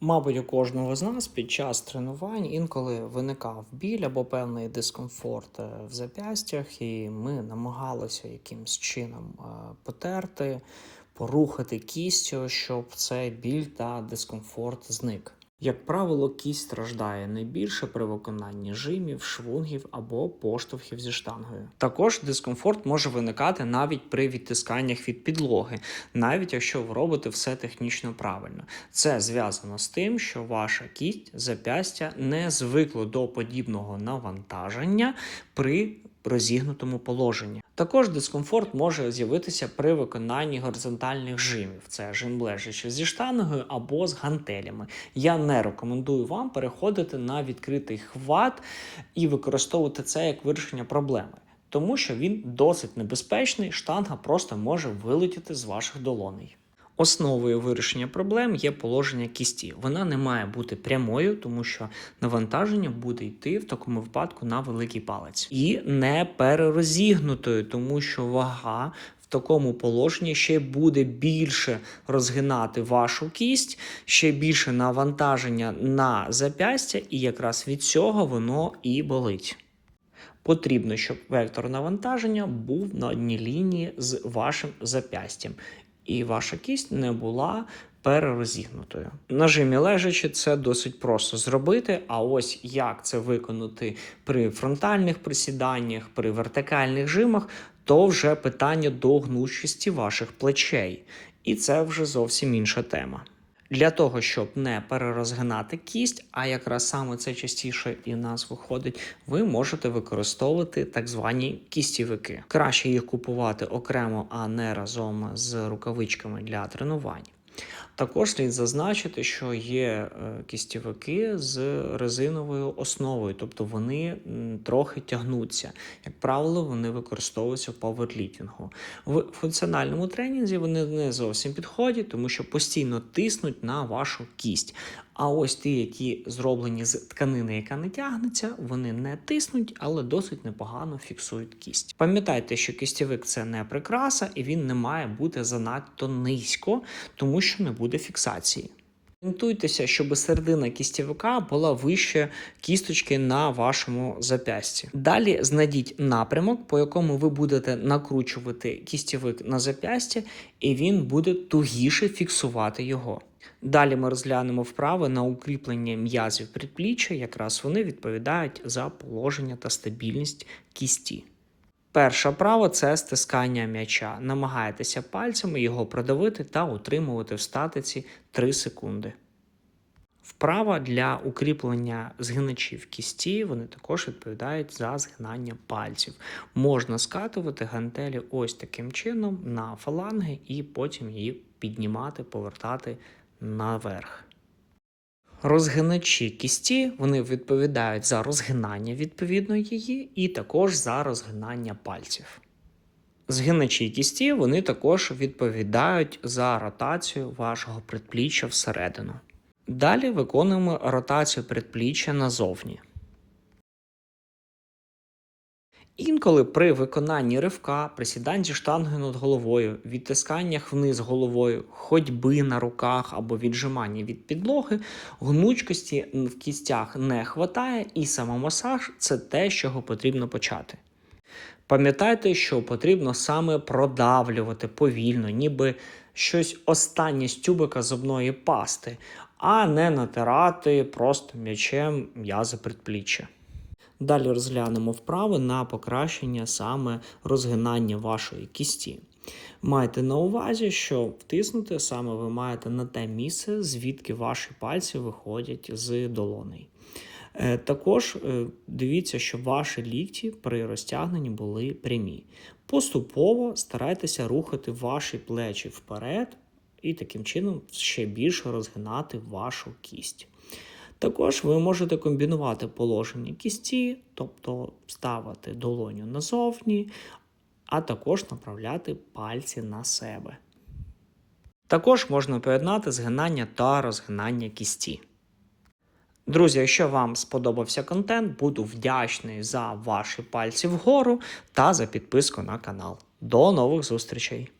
Мабуть, у кожного з нас під час тренувань інколи виникав біль або певний дискомфорт е, в зап'ястях, і ми намагалися якимсь чином е, потерти, порухати кістю, щоб цей біль та дискомфорт зник. Як правило, кість страждає найбільше при виконанні жимів, швунгів або поштовхів зі штангою. Також дискомфорт може виникати навіть при відтисканнях від підлоги, навіть якщо ви робите все технічно правильно. Це зв'язано з тим, що ваша кість зап'ястя не звикло до подібного навантаження при розігнутому положенні. Також дискомфорт може з'явитися при виконанні горизонтальних жимів. Це жим лежачи зі штангою або з гантелями. Я не рекомендую вам переходити на відкритий хват і використовувати це як вирішення проблеми. Тому що він досить небезпечний, штанга просто може вилетіти з ваших долоней. Основою вирішення проблем є положення кісті. Вона не має бути прямою, тому що навантаження буде йти в такому випадку на великий палець, і не перерозігнутою, тому що вага. В такому положенні ще буде більше розгинати вашу кість, ще більше навантаження на зап'ястя, і якраз від цього воно і болить. Потрібно, щоб вектор навантаження був на одній лінії з вашим зап'ястям і ваша кість не була перерозігнутою. На жимі лежачи це досить просто зробити. А ось як це виконати при фронтальних присіданнях, при вертикальних жимах, то вже питання до гнучості ваших плечей. І це вже зовсім інша тема. Для того, щоб не перерозгинати кість, а якраз саме це частіше і нас виходить, ви можете використовувати так звані кістівики. Краще їх купувати окремо, а не разом з рукавичками для тренувань. Також слід зазначити, що є кістівики з резиновою основою, тобто вони трохи тягнуться. Як правило, вони використовуються в паверліфтингу. В функціональному тренінзі вони не зовсім підходять, тому що постійно тиснуть на вашу кість. А ось ті, які зроблені з тканини, яка не тягнеться, вони не тиснуть, але досить непогано фіксують кість. Пам'ятайте, що кістєвик це не прикраса, і він не має бути занадто низько, тому що не буде фіксації. Орієнтуйтеся, щоб середина кістєвика була вище кісточки на вашому зап'ясті. Далі знайдіть напрямок, по якому ви будете накручувати кістєвик на зап'ястя, і він буде тугіше фіксувати його. Далі ми розглянемо вправи на укріплення м'язів предпліччя, якраз вони відповідають за положення та стабільність кісті. Перша вправа це стискання м'яча. Намагайтеся пальцями його продавити та утримувати в статиці 3 секунди. Вправа для укріплення згиначів кісті, вони також відповідають за згинання пальців. Можна скатувати гантелі ось таким чином на фаланги і потім її піднімати, повертати наверх. Розгиначі кісті вони відповідають за розгинання відповідно її, і також за розгинання пальців. Згиначі кісті вони також відповідають за ротацію вашого предпліччя всередину. Далі виконуємо ротацію предпліччя назовні. Інколи при виконанні ривка, присідань зі штангою над головою, відтисканнях вниз головою, ходьби на руках або віджимання від підлоги, гнучкості в кістях не хватає, і самомасаж це те, з чого потрібно почати. Пам'ятайте, що потрібно саме продавлювати повільно, ніби щось останнє з тюбика зубної пасти, а не натирати просто м'ячем м'язи предпліччя. Далі розглянемо вправи на покращення саме розгинання вашої кісті. Майте на увазі, що втиснути саме ви маєте на те місце, звідки ваші пальці виходять з долоней. Е, також е, дивіться, щоб ваші лікті при розтягненні були прямі. Поступово старайтеся рухати ваші плечі вперед і таким чином ще більше розгинати вашу кість. Також ви можете комбінувати положення кісті, тобто ставити долоню назовні, а також направляти пальці на себе. Також можна поєднати згинання та розгинання кісті. Друзі, якщо вам сподобався контент, буду вдячний за ваші пальці вгору та за підписку на канал. До нових зустрічей!